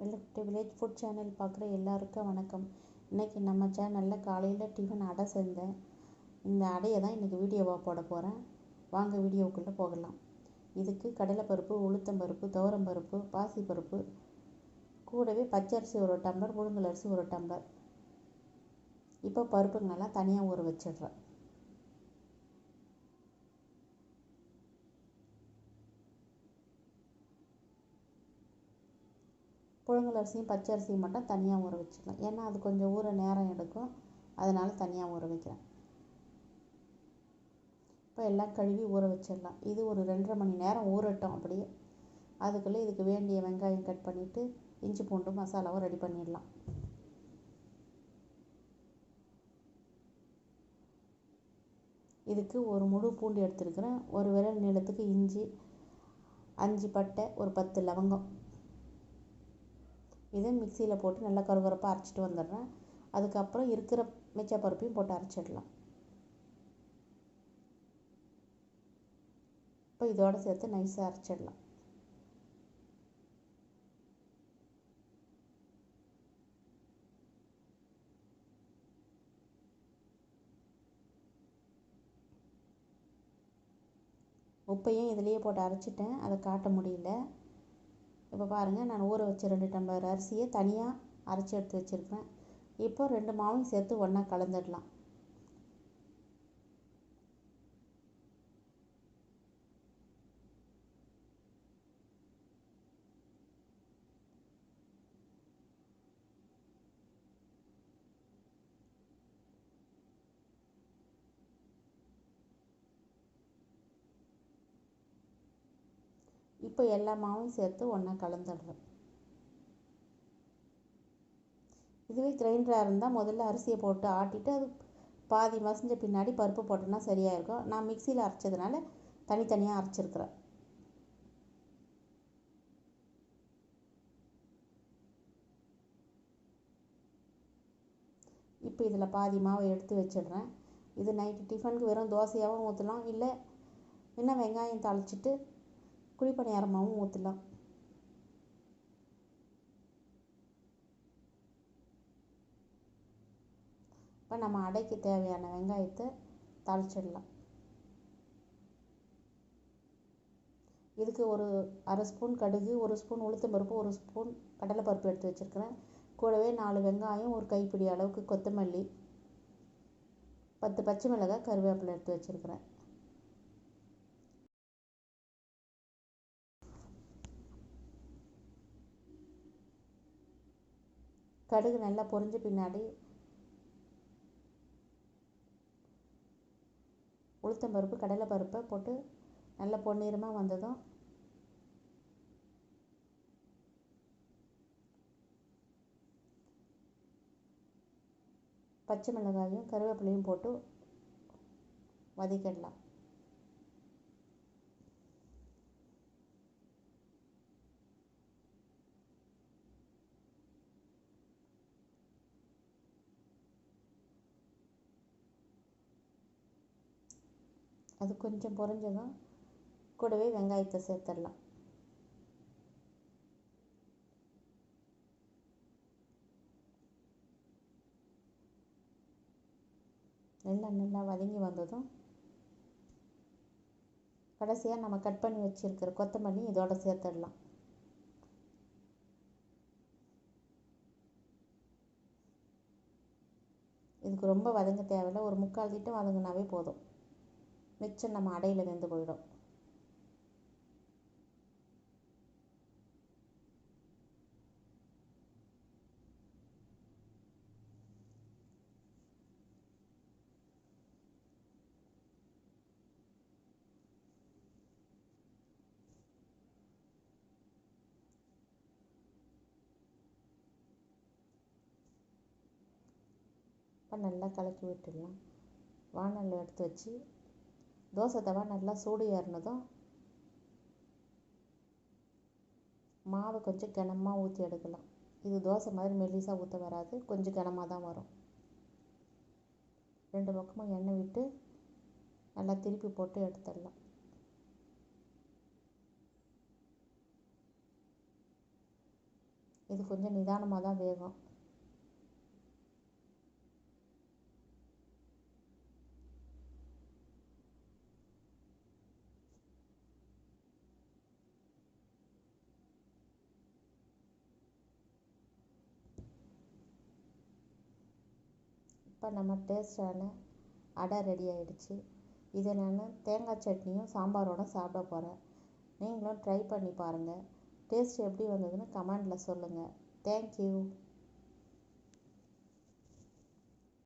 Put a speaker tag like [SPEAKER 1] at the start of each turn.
[SPEAKER 1] Welcome to village food channel பார்க்குற எல்லாருக்கும் வணக்கம். இன்றைக்கி நம்ம சேனலில் காலையில் டிஃபன் அடை செஞ்சேன். இந்த அடையை தான் இன்றைக்கி வீடியோவாக போட போகிறேன் வாங்க வீடியோவுக்குள்ளே போகலாம். இதுக்கு கடலைப்பருப்பு உளுத்தம்பருப்பு துவரம்பருப்பு பாசிப்பருப்பு கூடவே பச்சரிசி ஒரு டம்ளர் புழுங்கல் அரிசி ஒரு டம்ளர். இப்போ பருப்புங்களெல்லாம் தனியாக ஊற வச்சிடுறேன். புழுங்கல் அரிசியும் பச்சை அரிசியும் மட்டும் தனியாக ஊற வச்சுக்கலாம். ஏன்னா அது கொஞ்சம் ஊற நேரம் எடுக்கும். அதனால் தனியாக ஊற வைக்கிறேன். இப்போ எல்லாம் கழுவி ஊற வச்சிடலாம். இது ஒரு ரெண்டரை மணி நேரம் ஊறட்டும் அப்படியே. அதுக்குள்ளே இதுக்கு வேண்டிய வெங்காயம் கட் பண்ணிவிட்டு இஞ்சி பூண்டு மசாலாவும் ரெடி பண்ணிடலாம். இதுக்கு ஒரு முழு பூண்டு எடுத்துருக்கிறேன். ஒரு விரல் நீளத்துக்கு இஞ்சி அஞ்சு பட்டை ஒரு பத்து லவங்கம். இதை மிக்சியில் போட்டு நல்லா கருகருப்பாக அரைச்சிட்டு வந்துடுறேன். அதுக்கப்புறம் இருக்கிற மிச்ச பருப்பையும் போட்டு அரைச்சிடலாம். இப்போ இதோடு சேர்த்து நைஸாக அரைச்சிடலாம். உப்பையும் இதுலேயே போட்டு அரைச்சிட்டேன். அதை காட்ட முடியல. இப்போ பாருங்கள் நான் ஊற வச்ச ரெண்டு டம்ளர் அரிசியை தனியாக அரைச்சி எடுத்து வச்சுருக்கேன் இப்போ ரெண்டு மாவையும் சேர்த்து ஒன்றா கலந்துடலாம். இப்போ எல்லா மாவும் சேர்த்து ஒன்றா கலந்துடுறேன் இதுவே கிரைண்டராக இருந்தால் முதல்ல அரிசியை போட்டு ஆட்டிட்டு அது பாதி மசிஞ்ச பின்னாடி பருப்பு போட்டோன்னா சரியாக இருக்கும் நான் மிக்சியில் அரைச்சதுனால தனித்தனியாக அரைச்சிருக்கிறேன். இப்போ இதில் பாதி மாவை எடுத்து வச்சிடுறேன். இது நைட்டு டிஃபனுக்கு வெறும் தோசையாகவும் ஊற்றலாம் இல்லை இன்னும் வெங்காயம் தாளிச்சிட்டு குழிப்பணியாரமாகவும் ஊற்றலாம் இப்போ நம்ம அடைக்கு தேவையான வெங்காயத்தை தாளிச்சிடலாம். இதுக்கு ஒரு அரை ஸ்பூன் கடுகு ஒரு ஸ்பூன் உளுத்தம்பருப்பு ஒரு ஸ்பூன் கடலைப்பருப்பு எடுத்து வச்சுருக்கிறேன். கூடவே நாலு வெங்காயம் ஒரு கைப்பிடி அளவுக்கு கொத்தமல்லி பத்து பச்சை மிளகாய் கருவேப்பிலை எடுத்து வச்சுருக்கிறேன். கடுகு நல்லா பொரிஞ்ச பின்னாடி உளுத்தம்பருப்பு கடலைப்பருப்பை போட்டு நல்லா பொன்னிறமாக வந்ததும் பச்சை மிளகாயும் கருவேப்பிலையும் போட்டு வதக்கிடலாம். அது கொஞ்சம் பொறிஞ்சதும் கூடவே வெங்காயத்தை சேர்த்துடலாம். எல்லாம் நல்லா வதங்கி வந்ததும் கடைசியாக நம்ம கட் பண்ணி வச்சுருக்கிற கொத்தமல்லி இதோட சேர்த்துடலாம். இதுக்கு ரொம்ப வதங்க தேவையில்லை ஒரு முக்கால் கிட்ட வதங்கினாவே போதும். மிச்சம் நம்ம அடையில் வெந்து போயிடும். இப்போ நல்லா கலக்கி விட்டுடலாம். வானல் எடுத்து வச்சு தோசை தவா நல்லா சூடு ஏறினதும் மாவு கொஞ்சம் கனமாக ஊற்றி எடுக்கலாம். இது தோசை மாதிரி மெல்லிசாக ஊற்ற வராது. கொஞ்சம் கனமாக தான் வரும். ரெண்டு பக்கமும் எண்ணெய் விட்டு நல்லா திருப்பி போட்டு எடுத்துடலாம். இது கொஞ்சம் நிதானமாக தான் வேகும். இப்போ நம்ம டேஸ்டான அடை ரெடி ஆகிடுச்சி இதை நான் தேங்காய் சட்னியும் சாம்பாரோடு சாப்பிட போகிறேன் நீங்களும் ட்ரை பண்ணி பாருங்கள் டேஸ்ட் எப்படி வந்ததுன்னு கமெண்டில் சொல்லுங்கள் தேங்க்யூ